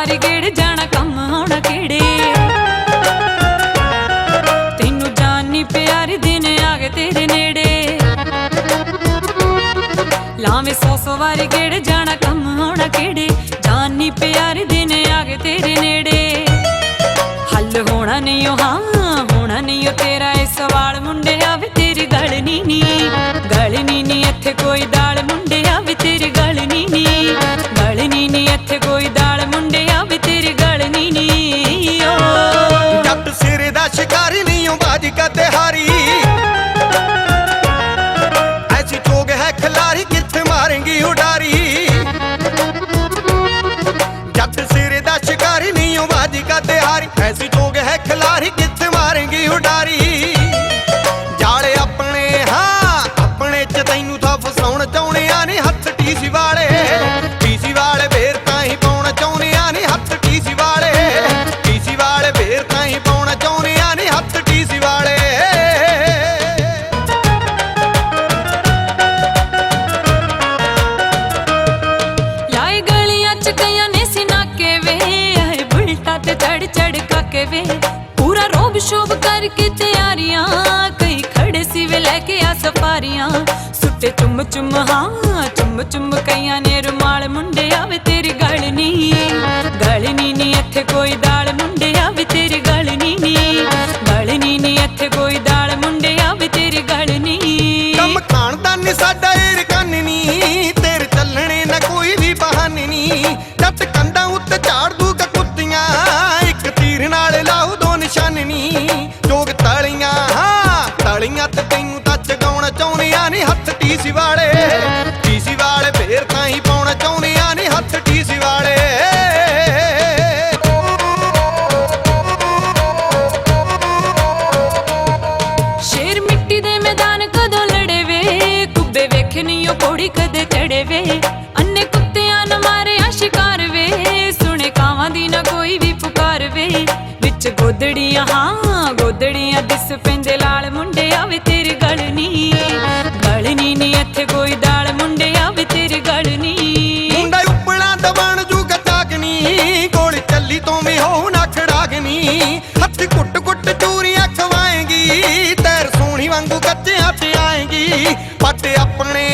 ਵਾਰੀ ਗੇੜ ਜਾਣਾ ਕੰਮ ਆਉਣਾ ਕਿਹੜੇ? ਤੈਨੂੰ ਜਾਨੀ ਪਿਆਰੀ ਦਿਨ ਆ ਗਏ ਤੇਰੇ ਨੇੜੇ। ਲਾਵੇਂ ਸੌ ਸੌ ਵਾਰੀ ਗੇੜ ਜਾਣਾ ਕੰਮ ਆਉਣਾ ਕਿਹੜੇ? ਜਾਨੀ ਪਿਆਰੀ ਦਿਨ ਆ ਗਏ ਤੇਰੇ ਨੇੜੇ। ਹੱਲ ਹੋਣਾ ਨਹੀਂ ਉਹ ਹਾਂ, ਹੋਣਾ ਨਹੀਂ ਉਹ ਤੇਰਾ ਇਹ ਸਵਾਲ ਮੁੰਡੇ ਓ ਬਾਜੀ ਐਸੀ ਚੋਗ ਹੈ ਖਿਲਾਰੀ, ਕਿੱਥੇ ਮਾਰੇਂਗੀ ਉਡਾਰੀ। ਜੱਟ ਸਿਰੇ ਦਾ ਸ਼ਿਕਾਰੀ, ਨਹੀਂ ਓ ਬਾਜੀ ਕਦੇ ਹਾਰੀ ਐਸੀ ਚੋਗ ਹੈ ਖਿਲਾਰੀ, ਕਿੱਥੇ ਮਾਰੇਂਗੀ ਉਡਾਰੀ। ਜਾਲੇ ਆਪਣੇ, ਹਾਂ, ਆਪਣੇ ਚ ਤੈਨੂੰ ਤਾਂ ਫਸਾਉਣ ਆ ਨੇ ਹੱਥ ਟੀਸੀ ਵਾਲੇ। ਟੀਸੀ ਵਾਲੇ ਫੇਰ ਤਾਂ ਹੀ ਪਾਉਣਾ ਆ ਨੇ ਹੱਥ ਟੀਸੀ ਵਾਲੇ। ਟੀਸੀ ਵਾਲੇ ਫੇਰ ਤਾਂ ਹੀ ਪਾਉਣਾ ਚਾਹੁੰਦੇ ਕਰਕੇ ਤਿਆਰੀਆਂ, ਕਈ ਖੜੇ ਸੀ ਵੇ ਲੈ ਕੇ ਆ ਸਫਾਰੀਆਂ। ਸੁੱਤੇ ਚੁੰਮ ਚੁੰਮ ਹਾਂ ਚੁੰਮ ਚੁੰਮ ਕਈਆਂ ਨੇ ਰੁਮਾਲ ਮੁੰਡਿਆ ਚਗਾਉਣਾ ਚਾਹੁੰਦਿਆਂ ਨੇ ਹੱਥ ਟੀਸੀ ਵਾਲੇ। ਟੀਸੀ ਵਾਲੇ ਫੇਰ ਤਾਂ ਹੀ ਪਾਉਣਾ ਚਾਹੁੰਦਿਆਂ ਨੇ ਹੱਥ ਟੀਸੀ ਵਾਲੇ। ਸ਼ੇਰ ਮਿੱਟੀ ਦੇ ਮੈਦਾਨ ਕਦੋਂ ਲੜੇ ਵੇ ਕੁੱਬੇ ਵੇਖੇ ਨਹੀਂ ਉਹ ਕੋੜੀ ਕਦੇ ਚੜੇ ਵੇ ਅੰਨੇ ਕੁੱਤਿਆਂ ਨਾ ਮਾਰਿਆ ਸ਼ਿਕਾਰ ਵੇ। ਸੁਣੇ ਕਾਵਾਂ ਦੀ ਨਾ ਕੋਈ ਵੀ ਪੁਕਾਰ ਵੇ ਵਿੱਚ ਗੋਦੜੀਆਂ, ਹਾਂ, ਗੋਦੜੀਆਂ ਦਿਸ ਪੈਂਦੇ ਲਾਲ ਮੁੰਡਿਆ ਵੇ ਤੇਰੀ ਗਲਨੀ ਗੱਲ ਇੱਥੇ ਕੋਈ ਦਾਲ ਮੁੰਡਿਆ ਵੇ ਤੇਰੀ ਗੱਲ ਮੁੰਡਾ ਉੱਪਲਾਂ ਦਾ ਬਣ ਜੂਗਾ ਚਾਗਨੀ ਗੋਲੀ ਚੱਲੀ ਤੋਂ ਵੀ ਹੋ ਨਾ ਖੜਾਗਨੀ ਹੱਥ ਕੁੱਟ ਕੁੱਟ ਚੂਰੀਆਂ ਖਵਾਏਗੀ, ਤੇਰ ਸੋਹਣੀ ਵਾਂਗੂ ਕੱਚਿਆਂ ਤੇ ਆਏਗੀ। ਪੱਟ ਆਪਣੇ